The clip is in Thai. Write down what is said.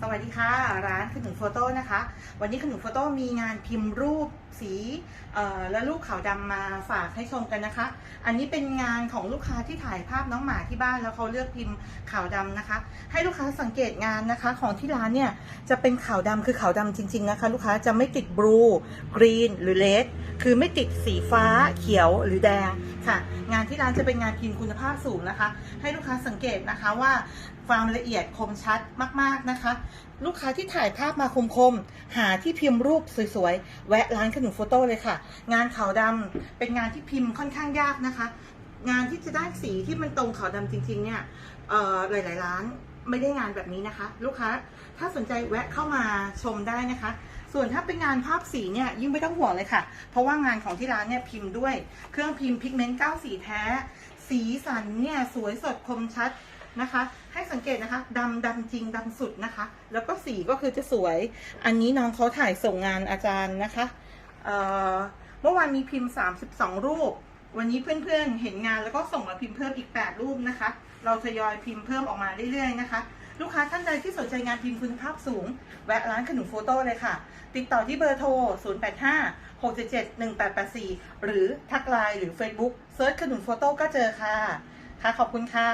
สวัสดีค่ะ ร้านขนุนโฟโต้นะคะ วันนี้ขนุนโฟโต้มีงานพิมพ์รูปสีและรูปขาวดำมาฝากให้ชมกันนะคะ อันนี้เป็นงานของลูกค้าที่ถ่ายภาพน้องหมาที่บ้านแล้วเขาเลือกพิมพ์ขาวดำนะคะ ให้ลูกค้าสังเกตงานนะคะ ของที่ร้านเนี่ยจะเป็นขาวดำคือขาวดำจริง ๆนะคะ ลูกค้าจะไม่ติดบลูกรีนหรือเลดคือไม่ติดสีฟ้าเขียวหรือแดงค่ะ งานที่ร้านจะเป็นงานพิมพ์คุณภาพสูงนะคะ ให้ลูกค้าสังเกตนะคะว่าความละเอียดคมชัดมากๆนะคะ ลูกค้าที่ถ่ายภาพมาคมๆ หาที่พิมพ์รูปสวยๆ แวะร้านขนุนโฟโต้เลยค่ะ งานขาวดำเป็นงานที่พิมพ์ค่อนข้างยากนะคะ งานที่จะได้สีที่มันตรงขาวดำจริงๆเนี่ยหลายๆร้านไม่ได้งานแบบนี้นะคะ ลูกค้าถ้าสนใจแวะเข้ามาชมได้นะคะ ส่วนถ้าเป็นงานภาพสีเนี่ยยิ่งไม่ต้องห่วงเลยค่ะ เพราะว่างานของที่ร้านเนี่ยพิมพ์ด้วยเครื่องพิมพ์พิกเมนต์9สีแท้ สีสันเนี่ยสวยสดคมชัด นะคะ ให้สังเกตนะคะดำดำจริงดำสุดนะคะ แล้วก็สีก็คือจะสวย อันนี้น้องเขาถ่ายส่งงานอาจารย์นะคะเเมื่อวานมีพิมพ์ 32 รูป วันนี้เพื่อนๆเห็นงานแล้วก็ส่งมาพิมพ์เพิ่มอีก 8 รูปนะคะ เราทยอยพิมพ์เพิ่มออกมาเรื่อยๆนะคะลูกค้าท่านใดที่สนใจงานพิมพ์คุณภาพสูง แวะร้านขนุนโฟโต้เลยค่ะ ติดต่อที่เบอร์โทร 085 677 1884 หรือทักไลน์หรือ Facebook เซิร์ชขนุนโฟโต้ก็เจอค่ะ ค่ะขอบคุณค่ะ